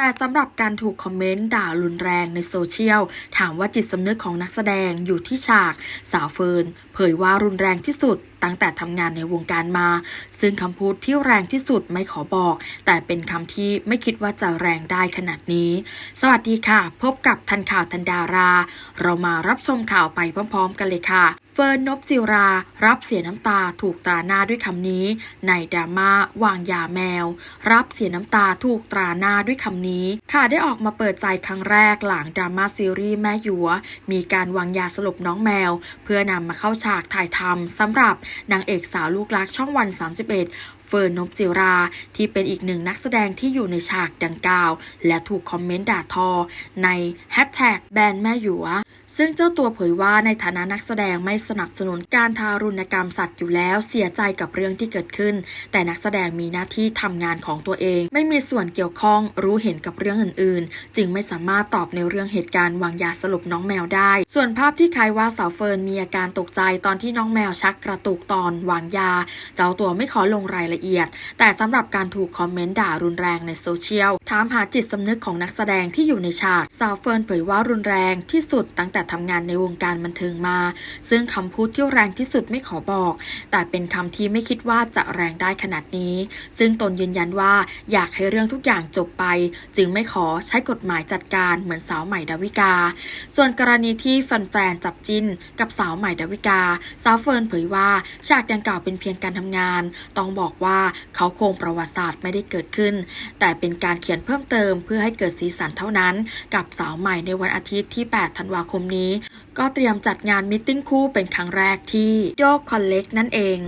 แต่สำหรับการถูกคอมเมนต์ด่ารุนแรงในโซเชียล ถามว่าจิตสำนึกของนักแสดงอยู่ที่ฉาก สาวเฟิร์นเผยว่ารุนแรงที่สุดตั้งแต่ทำงานในวงการมา ซึ่งคำพูดที่แรงที่สุดไม่ขอบอก แต่เป็นคำที่ไม่คิดว่าจะแรงได้ขนาดนี้ สวัสดีค่ะ พบกับทันข่าวทันดารา เรามารับชมข่าวไปพร้อม ๆ กันเลยค่ะ เฟิร์นนบจิรา รับเสียน้ำตาถูกตราหน้าด้วยคำนี้ ในดราม่าวางยาแมว รับเสียน้ำตาถูกตราหน้าด้วยคำนี้ค่ะได้ออกมาเปิดใจครั้งแรกหลังดราม่าซีรีส์แม่หยัว มีการวางยาสลบน้องแมว เพื่อนำมาเข้าฉากถ่ายทำสำหรับนางเอกสาวลูกรักช่องวัน 31 เฟิร์นนบจิรา ที่เป็นอีกหนึ่งนักแสดงที่อยู่ในฉากดังกล่าว และถูกคอมเมนต์ด่าทอ ในแฮชแท็กแบนแม่หยัวซึ่งเจ้าตัวเผยว่าในฐานะนักแสดงไม่สนับสนุนการทารุณกรรมสัตว์อยู่แล้วเสียใจกับเรื่องที่เกิดขึ้น แต่นักแสดงมีหน้าที่ทำงานของตัวเอง ไม่มีส่วนเกี่ยวข้องรู้เห็นกับเรื่องอื่น ๆ จึงไม่สามารถตอบในเรื่องเหตุการณ์วางยาสลบน้องแมวได้ ส่วนภาพที่คายว่าสาวเฟิร์นมีอาการตกใจตอนที่น้องแมวชักกระตุกตอนวางยา เจ้าตัวไม่ขอลงรายละเอียดแต่สำหรับการถูกคอมเมนต์ด่ารุนแรงในโซเชียล ถามหาจิตสำนึกของนักแสดงที่อยู่ในฉากสาวเฟิร์นเผยว่ารุนแรงที่สุดตั้งแต่ทำงานในวงการบันเทิงมา ซึ่งคำพูดที่แรงที่สุดไม่ขอบอก แต่เป็นคำที่ไม่คิดว่าจะแรงได้ขนาดนี้ ซึ่งตนยืนยันว่าอยากให้เรื่องทุกอย่างจบไป จึงไม่ขอใช้กฎหมายจัดการเหมือนสาวใหม่ดาวิกา ส่วนกรณีที่แฟนๆจับจิ้นกับสาวใหม่ดาวิกา สาวเฟิร์นเผยว่าฉากดังกล่าวเป็นเพียงการทำงาน ต้องบอกว่าเขาโครงประวัติศาสตร์ไม่ได้เกิดขึ้น แต่เป็นการเขียนเพิ่มเติมเพื่อให้เกิดสีสันเท่านั้น กับสาวใหม่ในวันอาทิตย์ที่ 8 ธันวาคมนี้ ก็เตรียมจัดงานมิทติ้งคู่เป็นครั้งแรกที่โดคอนเล็กนั่นเอง